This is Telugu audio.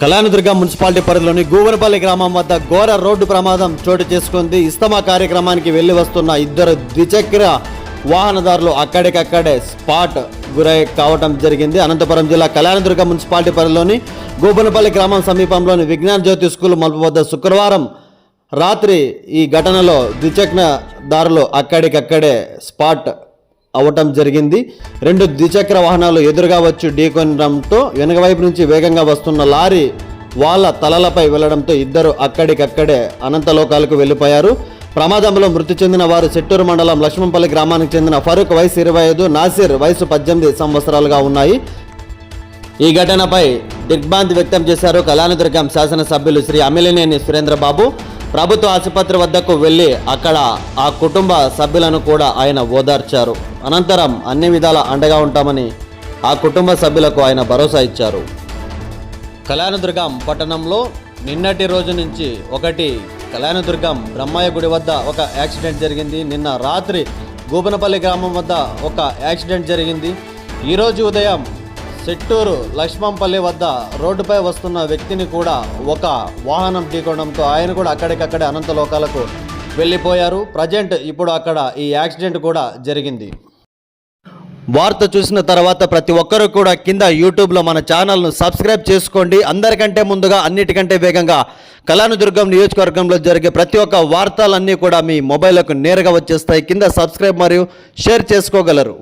కళ్యాణదుర్గ మున్సిపాలిటీ పరిధిలోని గూవనపల్లి గ్రామం వద్ద ఘోర రోడ్డు ప్రమాదం చోటు చేసుకుంది. ఇస్తమా కార్యక్రమానికి వెళ్ళి వస్తున్న ఇద్దరు ద్విచక్ర వాహనదారులు అక్కడికక్కడే స్పాట్ గురై కావడం జరిగింది. అనంతపురం జిల్లా కళ్యాణదుర్గ మున్సిపాలిటీ పరిధిలోని గూబనపల్లి గ్రామం సమీపంలోని విజ్ఞాన జ్యోతి స్కూల్ మలుపు వద్ద శుక్రవారం రాత్రి ఈ ఘటనలో ద్విచక్రదారులు అక్కడికక్కడే స్పాట్ అవటం జరిగింది. రెండు ద్విచక్ర వాహనాలు ఎదురుగా వచ్చి ఢీకొనడంతో వెనుక వైపు నుంచి వేగంగా వస్తున్న లారీ వాళ్ళ తలలపై వెళ్ళడంతో ఇద్దరు అక్కడికక్కడే అనంతలోకాలకు వెళ్ళిపోయారు. ప్రమాదంలో మృతి చెందిన వారు చెట్టూరు మండలం లక్ష్మంపల్లి గ్రామానికి చెందిన ఫరూక్ వయసు ఇరవై ఐదు నాసిర్ వయసు పద్దెనిమిది సంవత్సరాలుగా ఉన్నాయి. ఈ ఘటనపై దిగ్భ్రాంతి వ్యక్తం చేశారు కళానుదుర్గం శాసనసభ్యులు శ్రీ అమ్మిలినేని సురేంద్రబాబు. ప్రభుత్వ ఆసుపత్రి వద్దకు వెళ్ళి అక్కడ ఆ కుటుంబ సభ్యులను కూడా ఆయన ఓదార్చారు. అనంతరం అన్ని విధాల అండగా ఉంటామని ఆ కుటుంబ సభ్యులకు ఆయన భరోసా ఇచ్చారు. కళ్యాణదుర్గం పట్టణంలో నిన్నటి రోజు నుంచి ఒకటి కళ్యాణదుర్గం బ్రహ్మయ్య గుడి వద్ద ఒక యాక్సిడెంట్ జరిగింది. నిన్న రాత్రి గూబనపల్లి గ్రామం వద్ద ఒక యాక్సిడెంట్ జరిగింది. ఈరోజు ఉదయం సెట్టూరు లక్ష్మంపల్లి వద్ద రోడ్డుపై వస్తున్న వ్యక్తిని కూడా ఒక వాహనం ఢీకొనడంతో ఆయన కూడా అక్కడికక్కడే అనంత లోకాలకు వెళ్ళిపోయారు. ప్రజెంట్ ఇప్పుడు అక్కడ ఈ యాక్సిడెంట్ కూడా జరిగింది. వార్త చూసిన తర్వాత ప్రతి ఒక్కరూ కూడా కింద యూట్యూబ్లో మన ఛానల్ను సబ్స్క్రైబ్ చేసుకోండి. అందరికంటే ముందుగా అన్నిటికంటే వేగంగా కళానుదుర్గం నియోజకవర్గంలో జరిగే ప్రతి ఒక్క వార్తలన్నీ కూడా మీ మొబైల్కు నేరుగా వచ్చేస్తాయి. కింద సబ్స్క్రైబ్ మరియు షేర్ చేసుకోగలరు.